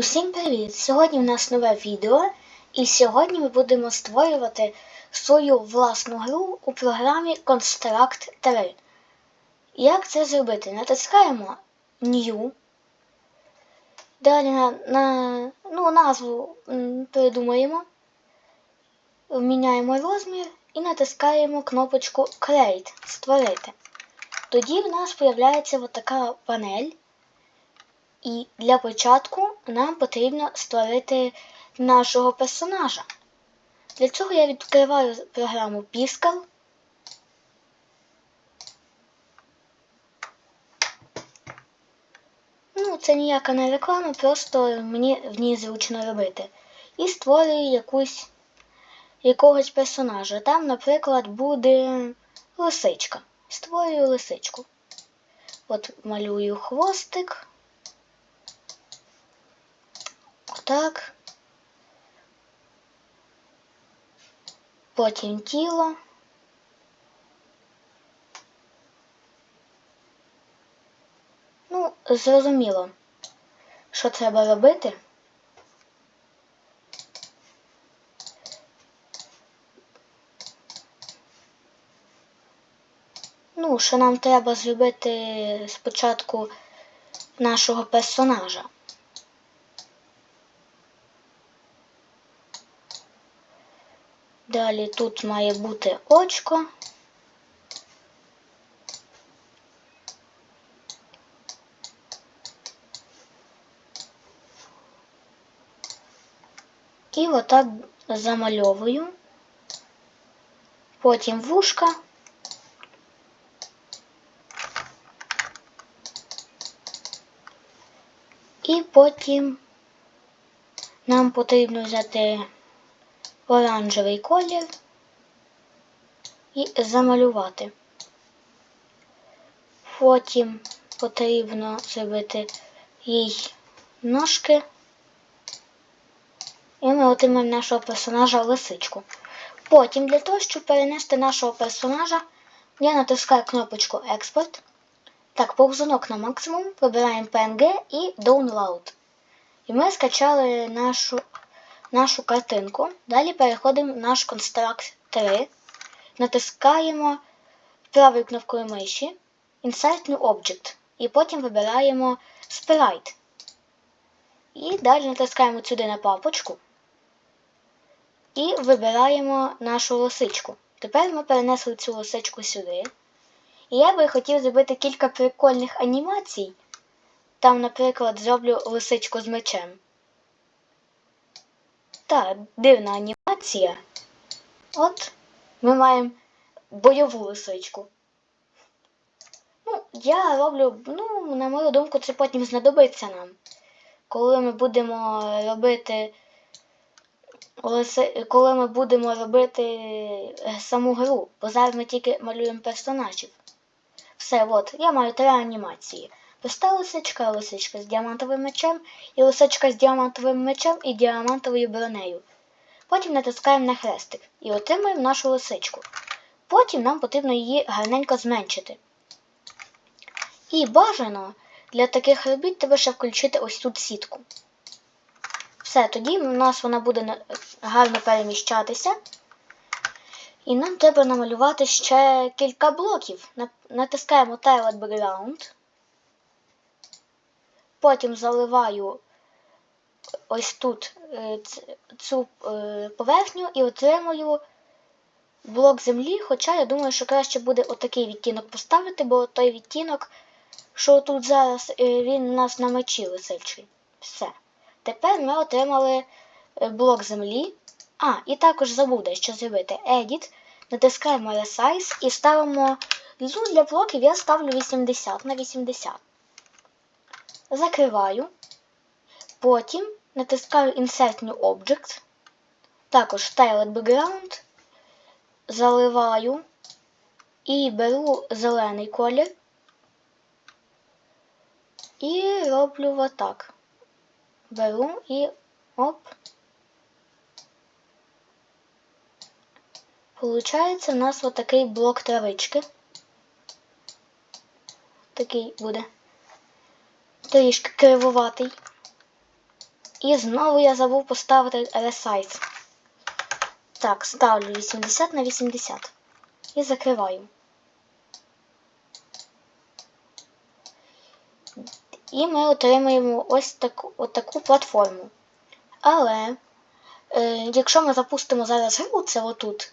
Усім привіт! Сьогодні в нас нове відео, і сьогодні ми будемо створювати свою власну гру у програмі Construct 3. Як це зробити? Натискаємо New. Далі на, на ну, назву придумаємо, міняємо розмір і натискаємо кнопочку Create Створити. Тоді в нас з'являється така панель. І для початку нам потрібно створити нашого персонажа. Для цього я відкриваю програму Piscal. Ну, це ніяка не реклама, просто мені в ній зручно робити. І створюю якусь, якогось персонажа. Там, наприклад, буде лисичка. Створюю лисичку. От малюю хвостик. Так. Потім тіло. Ну, зрозуміло, що треба робити. Ну, що нам треба зробити спочатку нашого персонажа. Далі тут має бути очко. І отак замальовую. Потім вушка. І потім нам потрібно взяти оранжевий колір і замалювати. Потім потрібно зробити їй ножки. І ми отримаємо нашого персонажа лисичку. Потім для того, щоб перенести нашого персонажа, я натискаю кнопочку Експорт. Так, повзунок на максимум, вибираємо PNG і Download. І ми скачали нашу нашу картинку. Далі переходимо в наш Construct 3, натискаємо правою кнопкою миші Insert New Object. І потім вибираємо Sprite. І далі натискаємо сюди на папочку і вибираємо нашу лисичку. Тепер ми перенесли цю лисичку сюди. І я би хотів зробити кілька прикольних анімацій. Там, наприклад, зроблю лисичку з мечем. Так, дивна анімація. От ми маємо бойову лисичку. Ну, я роблю, ну, на мою думку, це потім знадобиться нам. Коли ми будемо робити коли ми будемо робити е, саму гру, бо зараз ми тільки малюємо персонажів. Все, от, я маю три анімації. Проста лисичка, лисичка з діамантовим мечем, і лисичка з діамантовим мечем і діамантовою бронею. Потім натискаємо на хрестик і отримуємо нашу лисичку. Потім нам потрібно її гарненько зменшити. І бажано для таких робіт треба ще включити ось тут сітку. Все, тоді у нас вона буде гарно переміщатися. І нам треба намалювати ще кілька блоків. Натискаємо Tiled Background. Потім заливаю ось тут е, цю е, поверхню і отримую блок землі. Хоча я думаю, що краще буде отакий відтінок поставити, бо той відтінок, що тут зараз, е, він у нас на мечі лисичий. Все. Тепер ми отримали блок землі. А, і також забуде, що зробити Edit. Натискаємо Resize і ставимо для блоків, я ставлю 80 на 80 закриваю. Потім натискаю Insert New Object. Також Tiled Background. Заливаю і беру зелений колір. І роблю отак. Беру і оп. Получається у нас отакий блок травички. Такий буде трішки кривуватий. І знову я забув поставити resize. Так, ставлю 80 на 80. І закриваю. І ми отримаємо ось таку, от таку платформу. Але е, якщо ми запустимо зараз гру, це отут,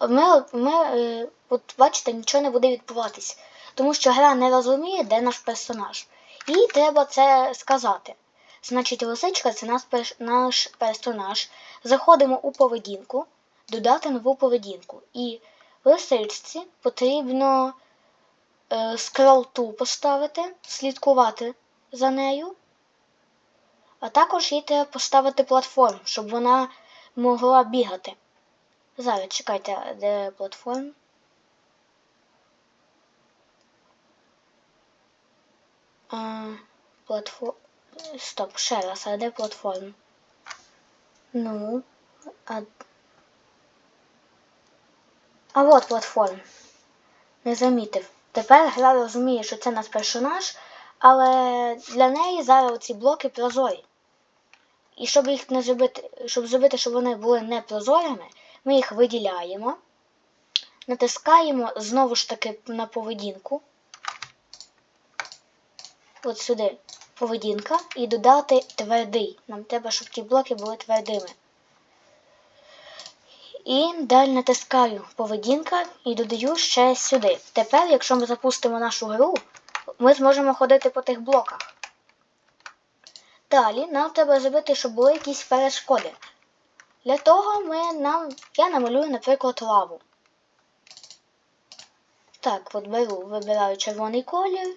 ми, ми е, от бачите, нічого не буде відбуватись. Тому що гра не розуміє, де наш персонаж. І треба це сказати. Значить, лисичка це наш, персонаж. Заходимо у поведінку, додати нову поведінку. І лисичці потрібно е, tool поставити, слідкувати за нею. А також їй треба поставити платформу, щоб вона могла бігати. Зараз чекайте, де платформа. Платформ... Стоп, ще раз, а де платформа? Ну, а... А от платформа. Не замітив. Тепер гра розуміє, що це наш персонаж, але для неї зараз ці блоки прозорі. І щоб їх не зробити, щоб зробити, щоб вони були не прозорими, ми їх виділяємо, натискаємо знову ж таки на поведінку. От сюди поведінка і додати твердий. Нам треба, щоб ті блоки були твердими. І далі натискаю поведінка і додаю ще сюди. Тепер, якщо ми запустимо нашу гру, ми зможемо ходити по тих блоках. Далі нам треба зробити, щоб були якісь перешкоди. Для того ми нам, я намалюю, наприклад, лаву. Так, от беру, вибираю червоний колір,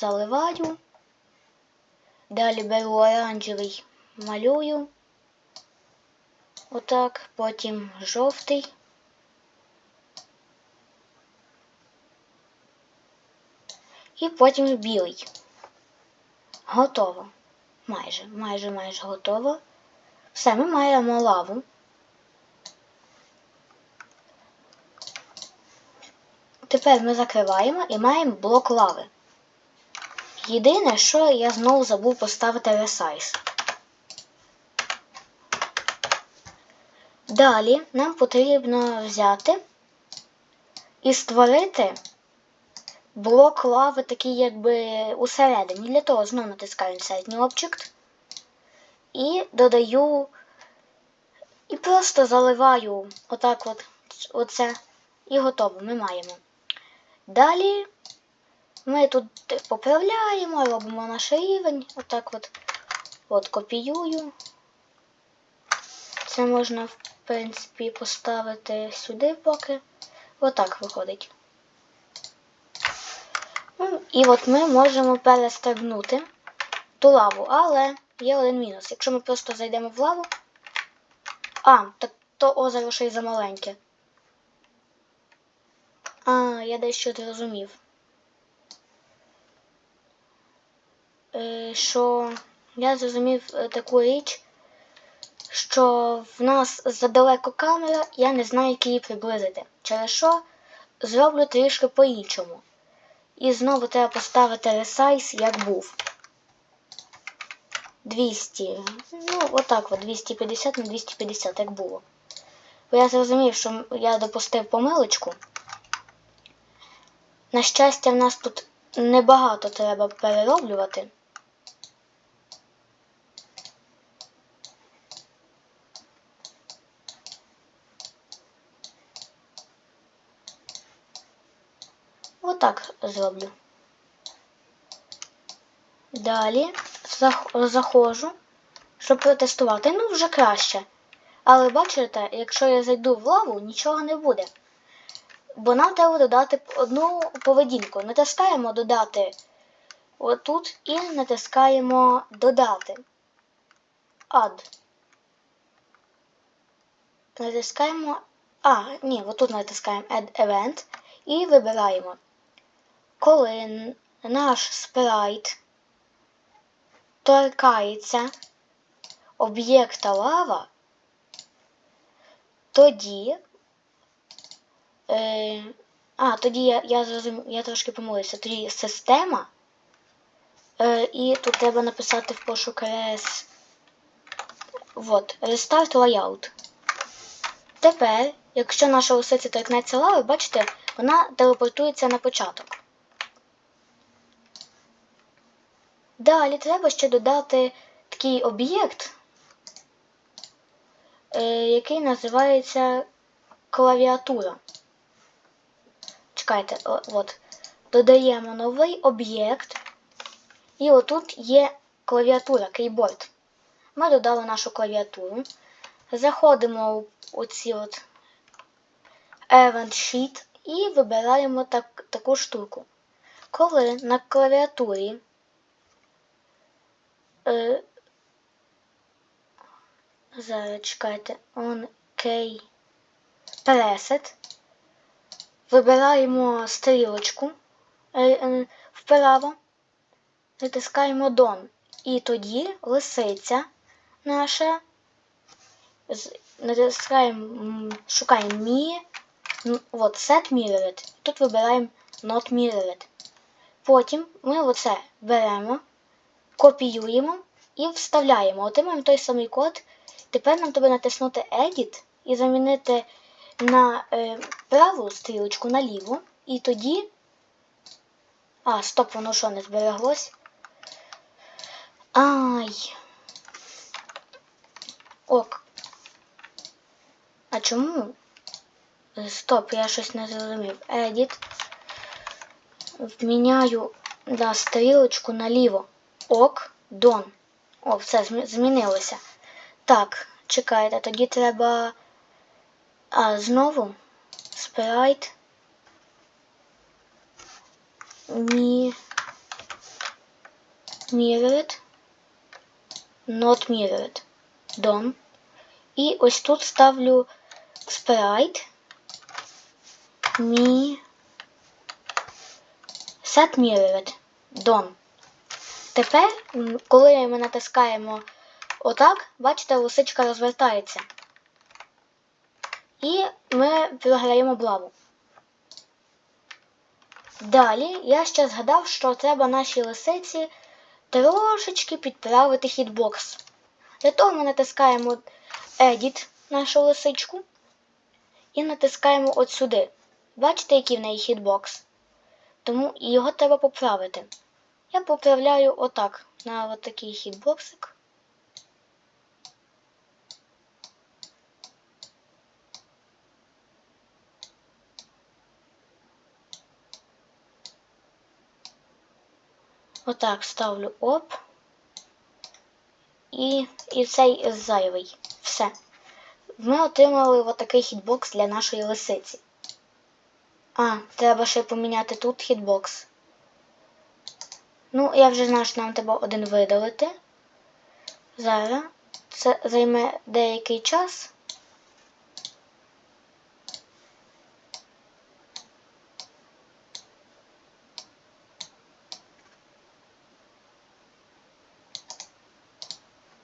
заливаю. Далі беру оранжевий, малюю. Отак, потім жовтий. І потім білий. Готово. Майже, майже, майже готово. Все, ми маємо лаву. Тепер ми закриваємо і маємо блок лави. Єдине, що я знову забув поставити resize. Далі нам потрібно взяти і створити блок лави такий якби усередині. Для того знову натискаю New Object і додаю і просто заливаю отак от оце і готово ми маємо. Далі ми тут поправляємо, робимо наш рівень, отак от, от копіюю. Це можна, в принципі, поставити сюди поки. Отак виходить. Ну, і от ми можемо перестрибнути ту лаву, але є один мінус. Якщо ми просто зайдемо в лаву. А, так то озеро ще й замаленьке. А, я дещо зрозумів. Е, що я зрозумів е, таку річ, що в нас задалеко камера, я не знаю, як її приблизити. Через що зроблю трішки по-іншому. І знову треба поставити resize, як був. 200. Ну, отак от 250 на 250, як було. Бо я зрозумів, що я допустив помилочку. На щастя, в нас тут небагато треба перероблювати. Отак зроблю. Далі заходжу, щоб протестувати. Ну, вже краще. Але бачите, якщо я зайду в лаву, нічого не буде. Бо нам треба додати одну поведінку. Натискаємо додати отут і натискаємо додати. Add. Натискаємо. А, ні, отут натискаємо Add Event і вибираємо. Коли наш спрайт торкається об'єкта лава, тоді. Е, а, тоді я я, зрозумів, я трошки помилився. Тоді система. Е, і тут треба написати в пошук res от, Restart Layout. Тепер, якщо наша лисиця торкнеться лави, бачите, вона телепортується на початок. Далі треба ще додати такий об'єкт, е, який називається клавіатура. Чекайте, от. Додаємо новий об'єкт. І отут є клавіатура, кейборд. Ми додали нашу клавіатуру. Заходимо у оці от Event Sheet і вибираємо так, таку штуку. Коли на клавіатурі е, зараз чекайте, key preset, вибираємо стрілочку. Е, е, вправо, натискаємо Done. І тоді лисиця наша. Натискаємо, шукаємо Мі, от Set Mirrored. Тут вибираємо Not Mirrored. Потім ми оце беремо, копіюємо і вставляємо. Отримаємо той самий код. Тепер нам треба натиснути Edit і замінити на е, праву стрілочку на ліву. І тоді. А, стоп, воно що не збереглось. Ай. Ок. А чому? Е, Стоп, я щось не зрозумів. Edit. Вміняю да, стрілочку наліво. Ок, дон. О, все, змінилося. Так, чекайте, тоді треба. А, знову. Спрайт. Мі. Mirrored. Not mirrored. Done. І ось тут ставлю sprite. Мі. Set mirrored. Done. Тепер, коли ми натискаємо отак, бачите, лисичка розвертається. І ми програємо блаву. Далі я ще згадав, що треба нашій лисиці трошечки підправити хітбокс. Для того ми натискаємо Edit нашу лисичку і натискаємо от сюди. Бачите, який в неї хітбокс? Тому його треба поправити. Я поправляю отак на от такий хітбоксик. Отак ставлю оп. І, і цей зайвий. Все. Ми отримали отакий хітбокс для нашої лисиці. А, треба ще поміняти тут хітбокс. Ну, я вже знаю, що нам треба один видалити. Зараз. Це займе деякий час.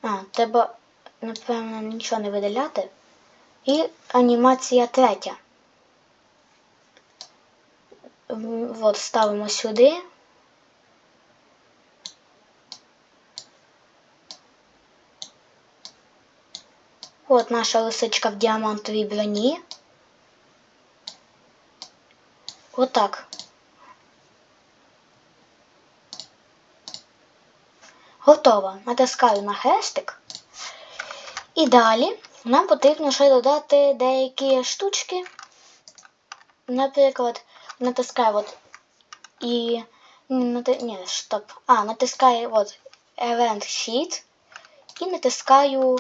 А, треба, напевно, нічого не видаляти. І анімація третя. От, ставимо сюди. От наша лисичка в діамантовій броні. Отак. Готово. Натискаю на хрестик. І далі нам потрібно ще додати деякі штучки. Наприклад, натискаю от і. Ні, стоп. А, натискаю от Event Sheet і натискаю.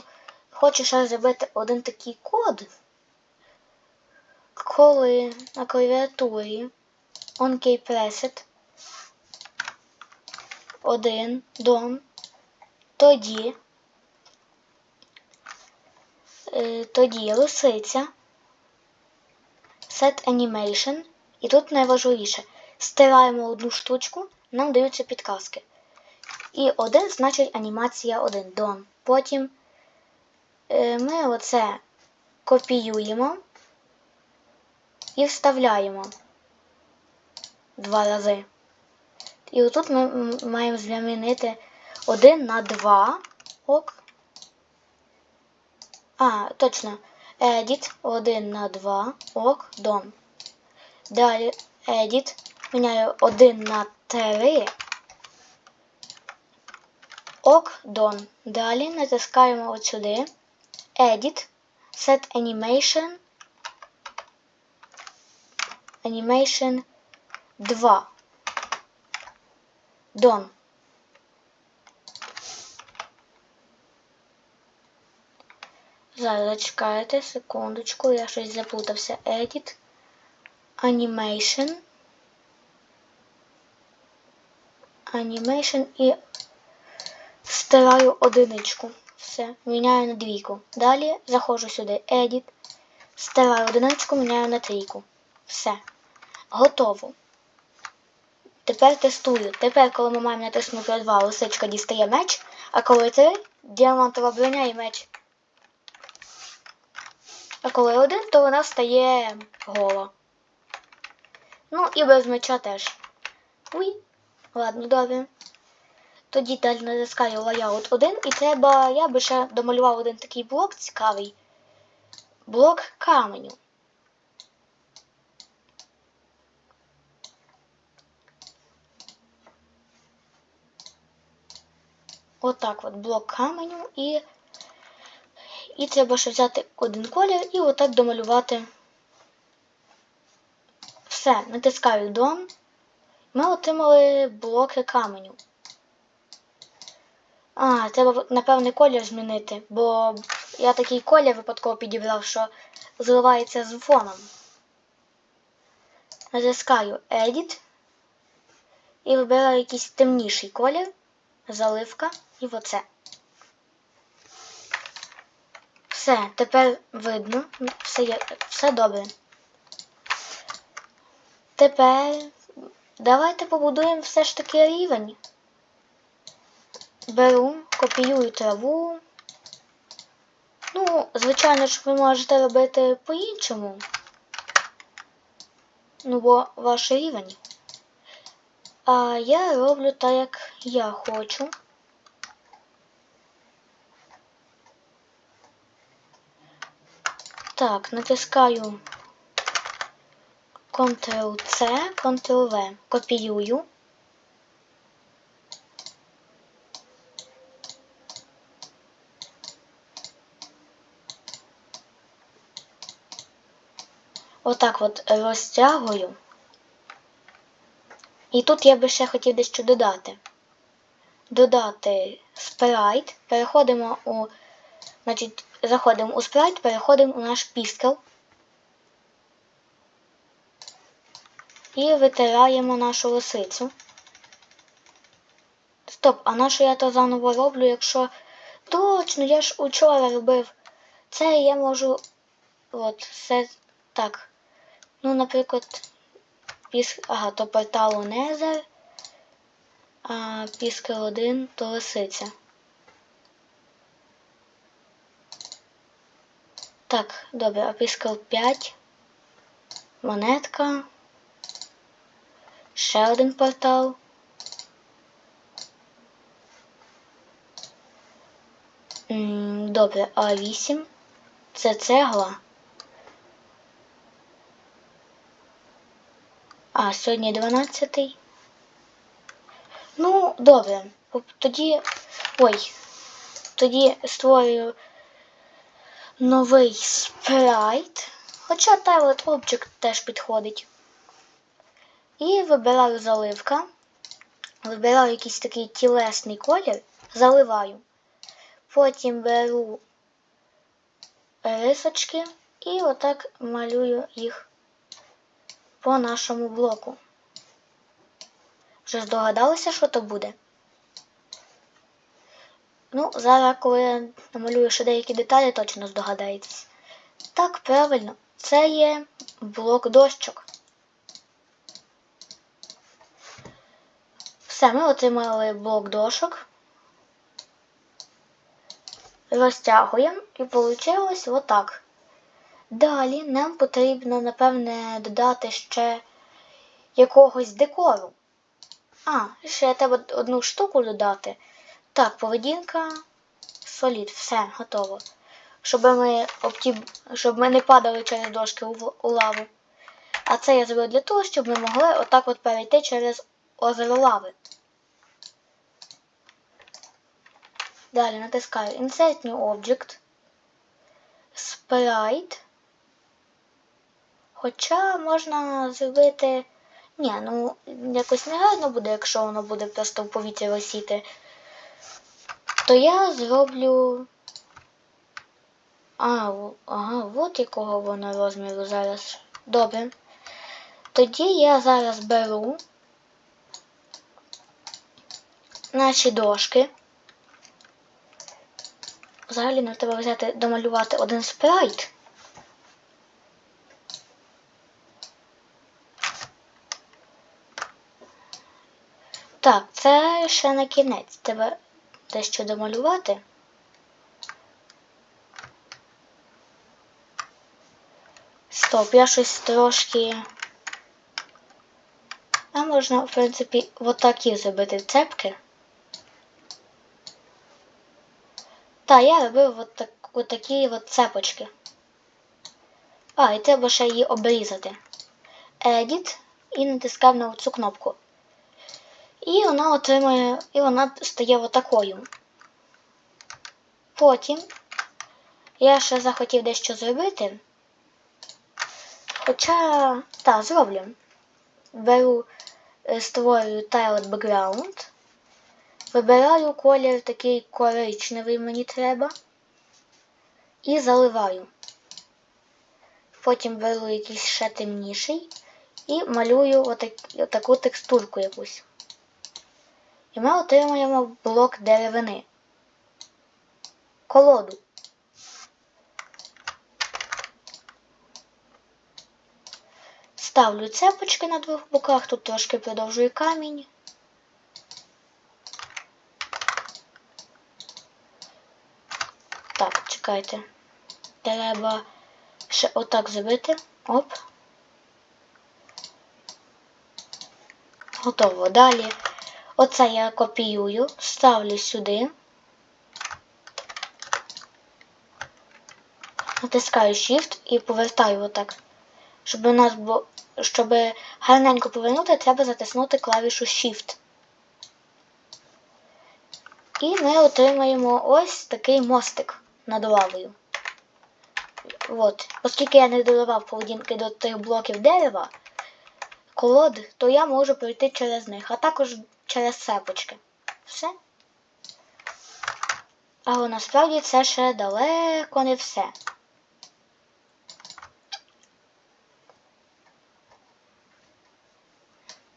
Хочу ще зробити один такий код. Коли на клавіатурі OnKey Preset 1 дом, тоді, е, тоді лисиця, Set Animation, і тут найважливіше, стираємо одну штучку, нам даються підказки. І один значить анімація 1 дон. Потім ми оце копіюємо і вставляємо два рази. І отут ми маємо замінити 1 на 2 ок. А, точно. Edit 1 на 2. Ок, дон. Далі Edit. Міняю 1 на 3. Ок, дон. Далі натискаємо от сюди. Edit. Set Animation. Animation 2. Done. Зараз зачекайте секундочку, я щось заплутався. Edit. Animation. Animation і стираю одиничку. Все, міняю на двійку. Далі заходжу сюди. Edit. Стираю одиничку, міняю на трійку. Все. Готово. Тепер тестую. Тепер, коли ми маємо натиснути L2, лисичка дістає меч, а коли 3, діамантова броня і меч. А коли один, то вона стає гола. Ну і без меча теж. Уй. Ладно, добре. Тоді далі натискаю layout 1 і треба, я би ще домалював один такий блок цікавий. Блок каменю. Отак от блок каменю і. І треба ще взяти один колір і отак домалювати. Все, натискаю Done. Ми отримали блоки каменю. А, треба, напевне, колір змінити, бо я такий колір випадково підібрав, що зливається з фоном. Натискаю Edit і вибираю якийсь темніший колір, заливка і оце. Все, тепер видно, все, є, все добре. Тепер давайте побудуємо все ж таки рівень. Беру, копіюю траву. Ну, звичайно ж, ви можете робити по-іншому. Ну, бо ваш рівень. А я роблю так, як я хочу. Так, натискаю Ctrl-C, Ctrl-V. Копіюю. Отак от розтягую. І тут я би ще хотів дещо додати. Додати спрайт. Переходимо у. Значить, заходимо у спрайт, переходимо у наш піскел. І витираємо нашу лисицю. Стоп, а на що я то заново роблю, якщо. Точно, я ж учора робив. Це я можу. От, все так. Ну, наприклад, піск... Ага, то порталу Незер, а піскел 1 то лисиця. Так, добре, а піскел 5. Монетка. Ще один портал. Добре, а 8. Це цегла. А, сьогодні 12. Ну, добре. Тоді. Ой. Тоді створюю новий спрайт. Хоча Тайлет Object теж підходить. І вибираю заливка. Вибираю якийсь такий тілесний колір, заливаю. Потім беру рисочки і отак малюю їх по нашому блоку. Вже здогадалися, що то буде? Ну, зараз, коли я намалюю ще деякі деталі, точно здогадаєтесь. Так, правильно, це є блок дощок. Все, ми отримали блок дошок. Розтягуємо і вийшло отак. Далі нам потрібно, напевне, додати ще якогось декору. А, ще треба одну штуку додати. Так, поведінка, солід, все, готово. щоб ми, обті... щоб ми не падали через дошки у лаву. А це я зробив для того, щоб ми могли отак от перейти через озеро лави. Далі натискаю Insert New Object. Sprite. Хоча можна зробити. Ні, ну якось негарно буде, якщо воно буде просто в повітрі висіти. То я зроблю. А, ага, от якого воно розміру зараз. Добре. Тоді я зараз беру наші дошки. Взагалі нам треба взяти домалювати один спрайт. Так, це ще на кінець. Треба дещо домалювати. Стоп, я щось трошки. А можна, в принципі, отакі зробити цепки. Та, я робив от, так, от цепочки. А, і треба ще її обрізати. Edit і натискав на цю кнопку. І вона отримує, і вона стає отакою. Потім я ще захотів дещо зробити. Хоча, так, зроблю. Беру, е, створюю Tiled Background. Вибираю колір такий коричневий мені треба. І заливаю. Потім беру якийсь ще темніший і малюю отак, отаку текстурку якусь. І ми отримуємо блок деревини. Колоду. Ставлю цепочки на двох боках, тут трошки продовжую камінь. Так, чекайте. Треба ще отак зробити. Оп. Готово. Далі оце я копіюю, ставлю сюди. Натискаю Shift і повертаю отак. Щоб у нас було, щоб гарненько повернути, треба затиснути клавішу Shift. І ми отримаємо ось такий мостик над лавою. От. Оскільки я не доливав поведінки до тих блоків дерева, колод, то я можу пройти через них, а також через цепочки. Все. Але насправді це ще далеко не все.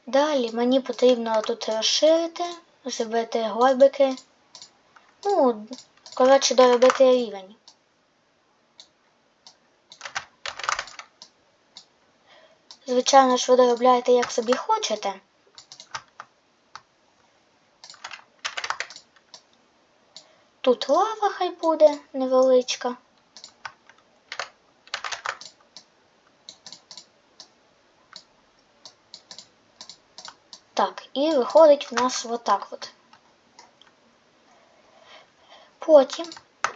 Далі мені потрібно тут розширити, зробити горбики. Ну, коротше, доробити рівень. Звичайно ж, ви доробляєте як собі хочете. Тут лава хай буде невеличка. Так, і виходить в нас отак от. Потім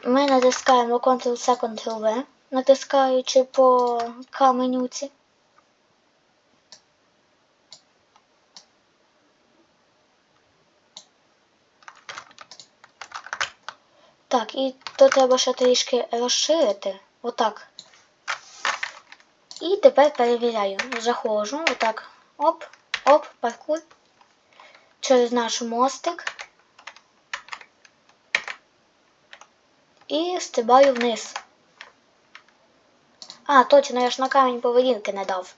ми натискаємо Ctrl-C, Ctrl-V, натискаючи по каменюці. Так, і то треба ще трішки розширити. Отак. І тепер перевіряю. Заходжу, отак. Оп, оп, паркур. Через наш мостик. І стрибаю вниз. А, точно, я ж на камінь поведінки не дав.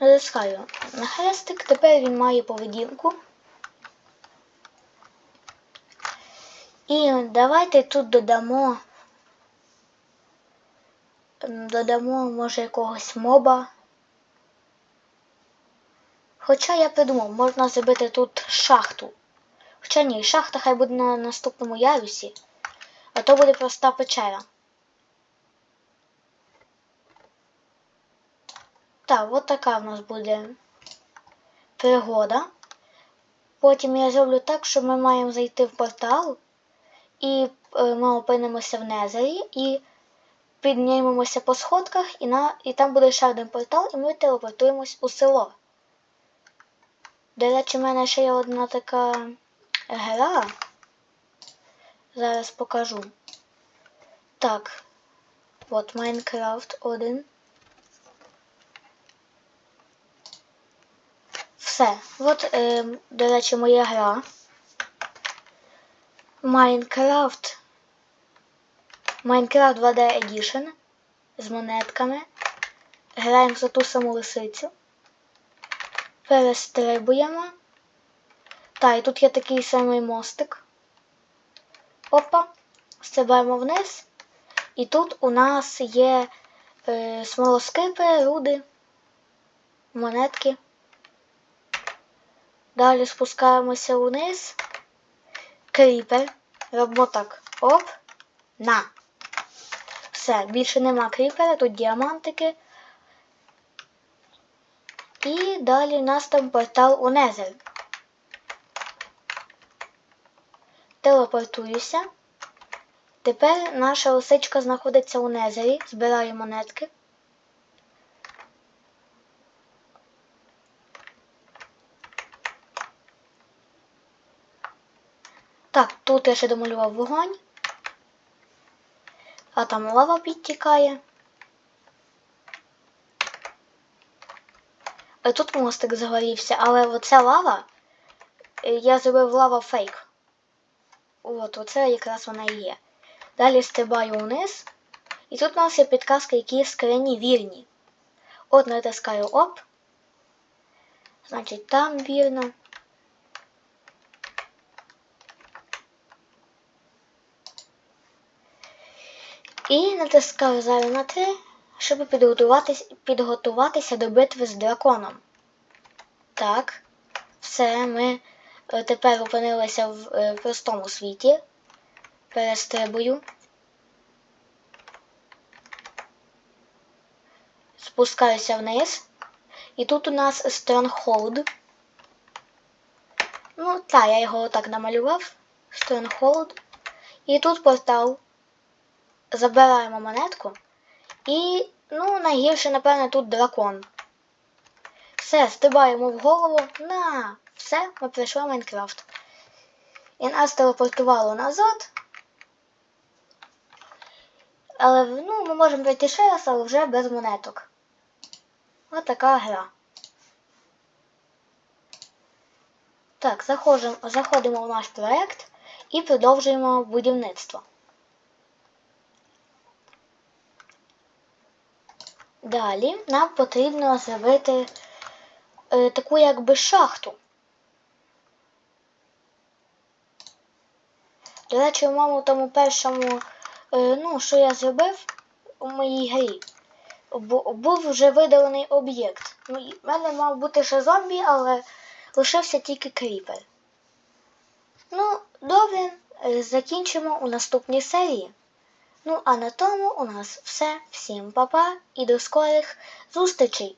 Натискаю на хрестик, тепер він має поведінку. І давайте тут додамо. Додамо, може, якогось моба. Хоча я придумав, можна зробити тут шахту. Хоча ні, шахта хай буде на наступному ярусі, а то буде проста печера. Так, от така в нас буде пригода. Потім я зроблю так, що ми маємо зайти в портал і е, ми опинимося в Незері і піднімемося по сходках, і, на, і там буде ще один портал, і ми телепортуємось у село. До речі, в мене ще є одна така гра. Зараз покажу. Так. От Майнкрафт 1. Все. От, е, до речі, моя гра. Майнкрафт. Майнкрафт 2D Edition з монетками. Граємо за ту саму лисицю. Перестрибуємо. Та, і тут є такий самий мостик. Опа. Стрибаємо вниз. І тут у нас є е, смолоскипи, руди, монетки. Далі спускаємося вниз. Кріпер. Робимо так. Оп. На. Все, більше нема кріпера, тут діамантики. І далі у нас там портал у Незер. Телепортуюся. Тепер наша лисичка знаходиться у Незері, збирає монетки. Так, тут я ще домалював вогонь. А там лава підтікає. А тут мостик загорівся, але оця лава, е, я зробив лава фейк. От, оце якраз вона і є. Далі стрибаю вниз. І тут у нас є підказки, які скрині вірні. От натискаю оп. Значить, там вірно. І натискаю зараз на 3, щоб підготуватись, підготуватися до битви з драконом. Так, все, ми е, тепер опинилися в е, простому світі. Перестрибую. Спускаюся вниз. І тут у нас Stronghold. Ну, так, я його отак намалював. Stronghold. І тут портал. Забираємо монетку. І, ну, найгірше, напевне, тут дракон. Все, стрибаємо в голову. На! Все, ми пройшли Майнкрафт. І нас телепортувало назад. Але ну, ми можемо пройти ще раз, але вже без монеток. Ось така гра. Так, заходимо, заходимо в наш проект і продовжуємо будівництво. Далі нам потрібно зробити е, таку якби шахту. До речі, в моєму тому першому, е, ну, що я зробив у моїй грі, був вже видалений об'єкт. Ну, і в мене мав бути ще зомбі, але лишився тільки кріпер. Ну, добре, е, закінчимо у наступній серії. Ну, а на тому у нас все. Всім па-па і до скорих зустрічей!